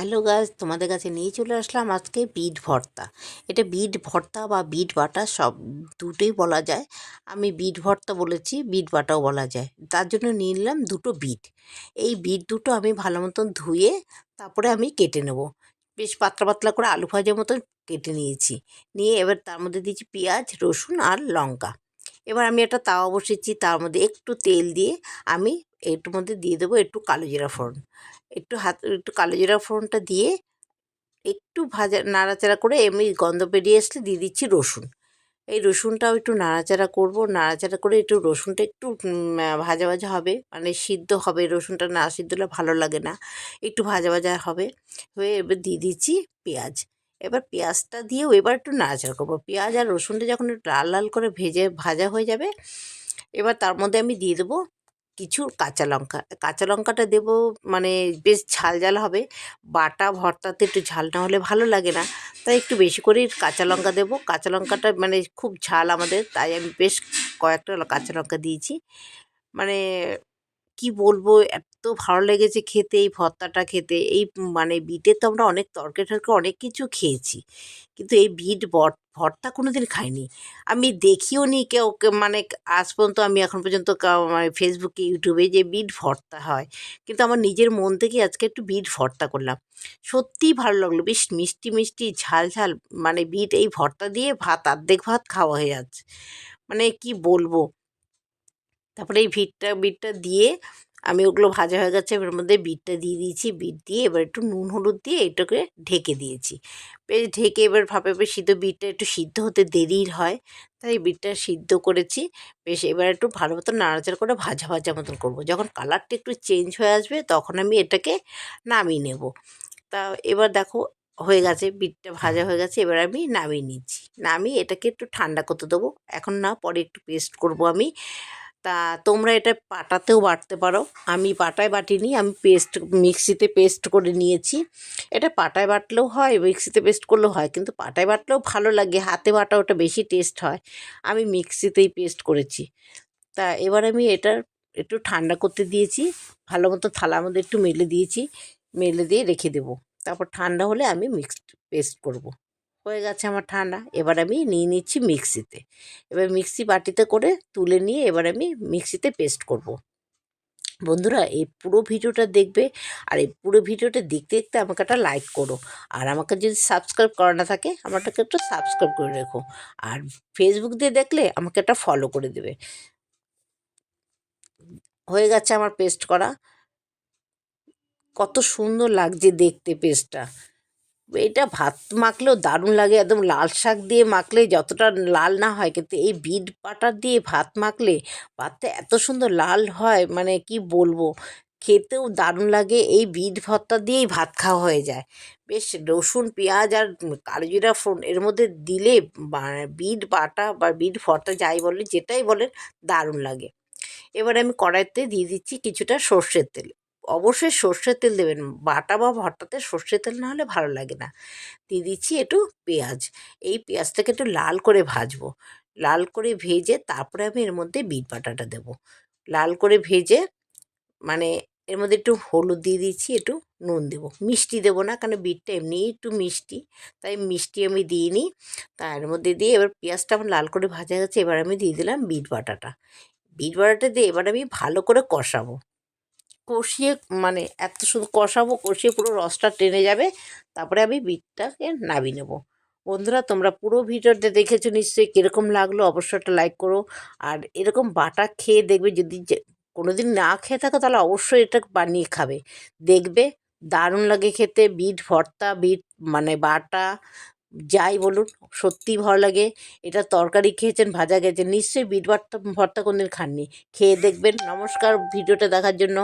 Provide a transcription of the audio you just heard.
Hello গাছ তোমাদের কাছে নিয়ে চলে আসলাম আজকে বিট ভর্তা। এটা বিট ভর্তা বা বিট বাটা সব দুটোই বলা যায়। আমি বিট ভর্তা বলেছি, বিট বাটাও বলা যায়। তার জন্য নিয়ে নিলাম দুটো বিট। এই বিট দুটো আমি ভালো মতন ধুয়ে তারপরে আমি কেটে নেব। বেশ পাতলা পাতলা করে আলু ভাজার মতন কেটে নিয়েছি। নিয়ে এবার তার মধ্যে দিয়েছি পেঁয়াজ, রসুন আর লঙ্কা। এবার আমি একটা তাওয়া বসেছি তার মধ্যে একটু তেল দিয়ে আমি এর মধ্যে দিয়ে দেবো একটু কালো জিরা ফোড়ন। একটু হাত, একটু কালো জিরা ফোড়নটা দিয়ে একটু ভাজা, নাড়াচাড়া করে এমনি গন্ধ বেরিয়ে আসলে দিয়ে দিচ্ছি রসুন। এই রসুনটাও একটু নাড়াচাড়া করব, নাড়াচাড়া করে একটু রসুনটা একটু ভাজা ভাজা হবে। মানে সিদ্ধ হবে, রসুনটা না সিদ্ধ হলে ভালো লাগে না। একটু ভাজা ভাজা হবে। হয়ে এবার দিয়ে দিচ্ছি পেঁয়াজ। এবার পেঁয়াজটা দিয়েও এবার একটু নাড়াচাড়া করব। পেঁয়াজ আর রসুনটা যখন একটু লাল লাল করে ভেজে ভাজা হয়ে যাবে, এবার তার মধ্যে আমি দিয়ে দেবো কিছু কাঁচা লঙ্কা। কাঁচা লঙ্কাটা দেবো মানে বেশ ঝাল ঝাল হবে। বাটা, ভর্তাতে একটু ঝাল না হলে ভালো লাগে না। তাই একটু বেশি করেই কাঁচা লঙ্কা দেবো। কাঁচা লঙ্কাটা মানে খুব ঝাল আমাদের, তাই আমি বেশ কয়েকটা কাঁচা লঙ্কা দিয়েছি। মানে কি বলব এত ভালো লেগেছে খেতে, এই ভর্তাটা খেতে। এই মানে বিটের তো আমরা অনেক তরকারি টরকারি অনেক কিছু খেয়েছি। কিন্তু এই বিট বট, ভর্তা কোনো দিন খাইনি। আমি দেখিও নি কেউ মানে আজ পর্যন্ত আমি এখন পর্যন্ত মানে ফেসবুকে ইউটিউবে যে বিট ভর্তা হয়। কিন্তু আমার নিজের মন থেকে আজকে একটু বিট ভর্তা করলাম। সত্যিই ভালো লাগল। বেশ মিষ্টি মিষ্টি, ঝাল ঝাল মানে বিট এই ভর্তা দিয়ে ভাত আর্ধেক ভাত খাওয়া হয়ে যাচ্ছে। মানে কি বলব? তারপরে এই ভিটটা বিটটা দিয়ে আমি ওগুলো ভাজা হয়ে গেছে, এবার মধ্যে বিটটা দিয়ে দিয়েছি, বিট দিয়ে এবার একটু নুন, হলুদ দিয়ে এটাকে ঢেকে দিয়েছি। বেশ ঢেকে এবার ভাপে বেশ সিদ্ধ বিটটা একটু সিদ্ধ হতে দেরির হয়, তাই বিটটা সিদ্ধ করেছি। বেশ এবার একটু ভালো মতন নাড়াচাড়া করে ভাজা ভাজা মতন করব। যখন কালারটা একটু চেঞ্জ হয়ে আসবে তখন আমি এটাকে নামিয়ে নেব। তা এবার দেখো হয়ে গেছে, বিটটা ভাজা হয়ে গেছে, এবার আমি নামিয়ে নিচ্ছি। নামিয়ে এটাকে একটু ঠান্ডা করতে দেবো। এখন না, পরে একটু পেস্ট করব আমি। তা তোমরা এটা পাটাতেও বাটতে পারো। আমি পাটায় বাটিনি, আমি পেস্ট, মিক্সিতে পেস্ট করে নিয়েছি। এটা পাটায় বাটলেও হয়, মিক্সিতে পেস্ট করলেও হয়, কিন্তু পাটায় বাটলেও ভালো লাগে, হাতে বাটা ওটা বেশি টেস্ট হয়। আমি মিক্সিতেই পেস্ট করেছি। তা এবার আমি এটা একটু ঠান্ডা করতে দিয়েছি, ভালো মতো থালার মধ্যে একটু মেলে দিয়েছি, মেলে দিয়ে রেখে দেবো। তারপর ঠান্ডা হলে আমি মিক্সড পেস্ট করব। হয়ে গেছে আমার ঠান্ডা, এবার আমি নিয়ে নিচ্ছি মিক্সিতে। এবার মিক্সি বাটিতে করে তুলে নিয়ে এবার আমি মিক্সিতে পেস্ট করব। বন্ধুরা, এই পুরো ভিডিওটা দেখবে আর এই পুরো ভিডিওটা দেখতে দেখতে আমাকে একটা লাইক করো। আর আমাকে যদি সাবস্ক্রাইব করা না থাকে আমারটাকে একটু সাবস্ক্রাইব করে রেখো। আর ফেসবুক দিয়ে দেখলে আমাকে একটা ফলো করে দেবে। হয়ে গেছে আমার পেস্ট করা। কত সুন্দর লাগছে দেখতে পেস্টটা। এটা ভাত মাখলেও দারুণ লাগে, একদম লাল শাক দিয়ে মাখলে যতটা লাল না হয়, কিন্তু এই বিট বাটার দিয়ে ভাত মাখলে ভাতটা এত সুন্দর লাল হয় মানে কি বলব? খেতেও দারুণ লাগে, এই বিট ভর্তা দিয়েই ভাত খাওয়া হয়ে যায়। বেশ রসুন, পেঁয়াজ আর কালো জিরা ফোড়ন এর মধ্যে দিলে বিট বাটা বা বিট ভর্তা যাই বলে যেটাই বলেন, দারুণ লাগে। এবার আমি কড়াইতে দিয়ে দিচ্ছি কিছুটা সর্ষের তেল। অবশ্যই সর্ষের তেল দেবেন। বাটা বা ভর্তাতে সর্ষের তেল না হলে ভালো লাগে না। দিয়ে দিচ্ছি একটু পেঁয়াজ। এই পেঁয়াজটাকে একটু লাল করে ভাজবো। লাল করে ভেজে তারপরে আমি এর মধ্যে বিট বাটাটা দেবো। লাল করে ভেজে মানে এর মধ্যে একটু হলুদ দিয়ে দিচ্ছি, একটু নুন দেবো। মিষ্টি দেবো না, কারণ বিটটা এমনিই একটু মিষ্টি। তাই মিষ্টি আমি দিইনি। তার মধ্যে দিয়ে এবার পেঁয়াজটা আমার লাল করে ভাজা গেছে, এবার আমি দিয়ে দিলাম বিট বাটাটা। বিট বাটাটা দিয়ে এবার আমি ভালো করে কষাবো। কষিয়ে মানে এত শুধু কষাবো, কষিয়ে পুরো রসটা টেনে যাবে। তারপরে আমি বিটটাকে নামিয়ে নেব। বন্ধুরা, তোমরা পুরো ভিডিওটা দেখেছ, নিশ্চয়ই কীরকম লাগল? অবশ্যই একটা লাইক করো। আর এরকম বাটা খেয়ে দেখবে, যদি কোনো দিন না খেয়ে থাকো, তাহলে অবশ্যই এটা বানিয়ে খাবে। দেখবে, দারুণ লাগে খেতে। বিট, ভর্তা, বিট মানে বাটা, যাই বলুন, সত্যিই ভালো লাগে। এটা তরকারি খেয়েছেন, ভাজা খেয়েছেন, নিশ্চয়ই বিট, ভর্তা ভর্তা কোনদিন খাননি। খেয়ে দেখবেন। নমস্কার, ভিডিওটা দেখার জন্য।